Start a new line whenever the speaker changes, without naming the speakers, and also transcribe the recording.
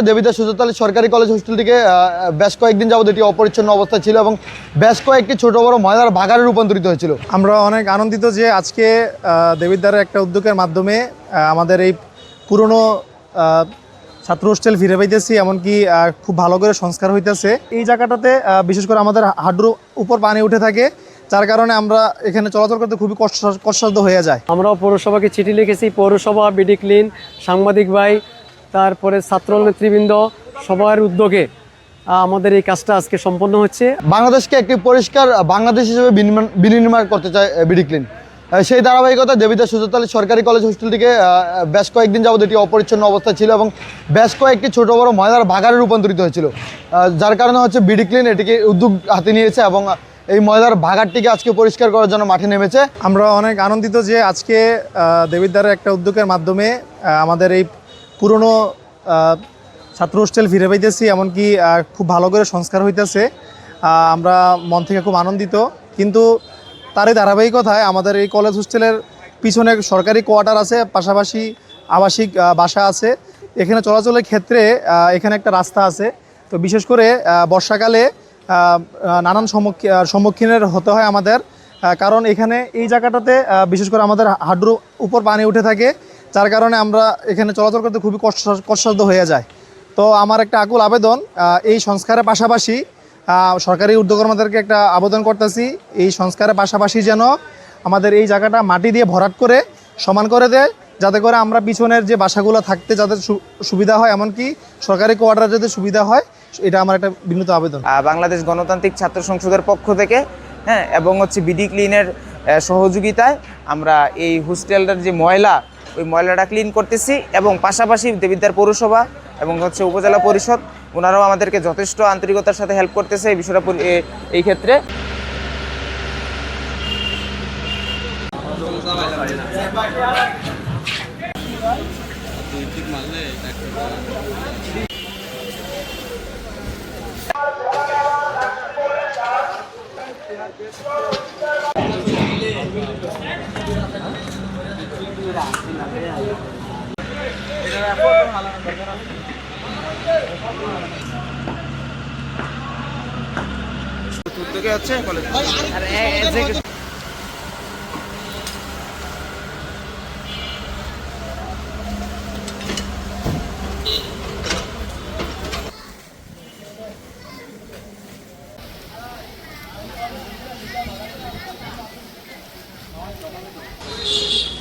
দেবিদাস সুজতালী সরকারি কলেজ হোস্টেলটিকে বেশ কয়েকদিন যাবত এটি অপরিচ্ছন্ন অবস্থায় ছিল এবং বেশ কয়েকটি ছোট বড় ময়দার ভাগারে রূপান্তরিত হয়েছিল।
আমরা অনেক আনন্দিত যে আজকে দেবিদ্বারের একটা উদ্যোগের মাধ্যমে আমাদের এই পুরনো ছাত্র হোস্টেল ফিরে পাইতেছি এমনকি খুব ভালো করে সংস্কার হইতেছে। এই জায়গাটাতে বিশেষ করে আমাদের হাডুর উপর পানি উঠে থাকে যার কারণে আমরা এখানে চলাচল করতে খুবই কষ্ট কষ্টসাধ্য হয়ে যায়।
আমরাও পৌরসভাকে চিঠি লিখেছি পৌরসভা বিডি ক্লিন সাংবাদিক ভাই তারপরে ছাত্র নেতৃবৃন্দ সবার উদ্যোগে আমাদের এই কাজটা আজকে সম্পন্ন হচ্ছে।
বাংলাদেশকে একটি পরিষ্কার বাংলাদেশ হিসেবে বিনির্মাণ- করতে চায় বিডিক্লিন সেই ধারাবাহিকতা দেবিদাস সুজতালী সরকারি কলেজ হোস্টেলটিকে আহ, বেশ কয়েকদিন যাবত এটি অপরিচ্ছন্ন অবস্থায় ছিল এবং বেশ কয়েকটি ছোট বড় ময়লার ভাগারে রূপান্তরিত হয়েছিল। যার কারণে হচ্ছে বিডি ক্লিন এটিকে উদ্যোগ হাতে নিয়েছে এবং এই ময়লার ভাগারটিকে আজকে পরিষ্কার করার জন্য মাঠে নেমেছে।
আমরা অনেক আনন্দিত যে আজকে আহ, দেবিদ্বারের একটা উদ্যোগের মাধ্যমে আমাদের এই পুরনো ছাত্র হোস্টেল ফিরে পাইতেছি, এমনকি খুব ভালো করে সংস্কার হইতেছে। আমরা মন থেকে খুব আনন্দিত। কিন্তু তারই ধারাবাহিকতায় আমাদের এই কলেজ হোস্টেলের পিছনে সরকারি কোয়ার্টার আছে, পাশাপাশি আবাসিক বাসা আছে। এখানে চলাচলের ক্ষেত্রে এখানে একটা রাস্তা আছে। তো বিশেষ করে বর্ষাকালে নানান সম্মুখী- সম্মুখীনের হতে হয় আমাদের। কারণ এখানে এই জায়গাটাতে বিশেষ করে আমাদের হাডুর উপর পানি উঠে থাকে। যার কারণে আমরা এখানে চলাচল করতে খুবই কষ্ট কষ্টসাধ্য হয়ে যায়। তো আমার একটা আকুল আবেদন এই সংস্কারের পাশাপাশি সরকারি উদ্যোগকর্মাদেরকে একটা আবেদন করতেছি। এই সংস্কারের পাশাপাশি যেন আমাদের এই জায়গাটা মাটি দিয়ে ভরাট করে সমান করে দেয়, যাতে করে আমরা পিছনের যে বাসাগুলো থাকতে সু- সুবিধা হয়, এমনকি সরকারি কোয়ার্টার যাতে সুবিধা হয়, এটা আমার একটা বিনীত আবেদন।
বাংলাদেশ গণতান্ত্রিক ছাত্র সংসদের পক্ষ থেকে হ্যাঁ এবং হচ্ছে বিডি ক্লিনের সহযোগিতায় আমরা এই হোস্টেলটার যে ময়লা ওই ময়লাটা ক্লিন করতেছি এবং পাশাপাশি দেবিদ্বার পৌরসভা এবং হচ্ছে উপজেলা পরিষদ ওনারাও আমাদেরকে যথেষ্ট আন্তরিকতার সাথে হেল্প করতেছে এই বিষয়টা এই ক্ষেত্রে। উদ্যোগে হচ্ছে কলেজ Thank you.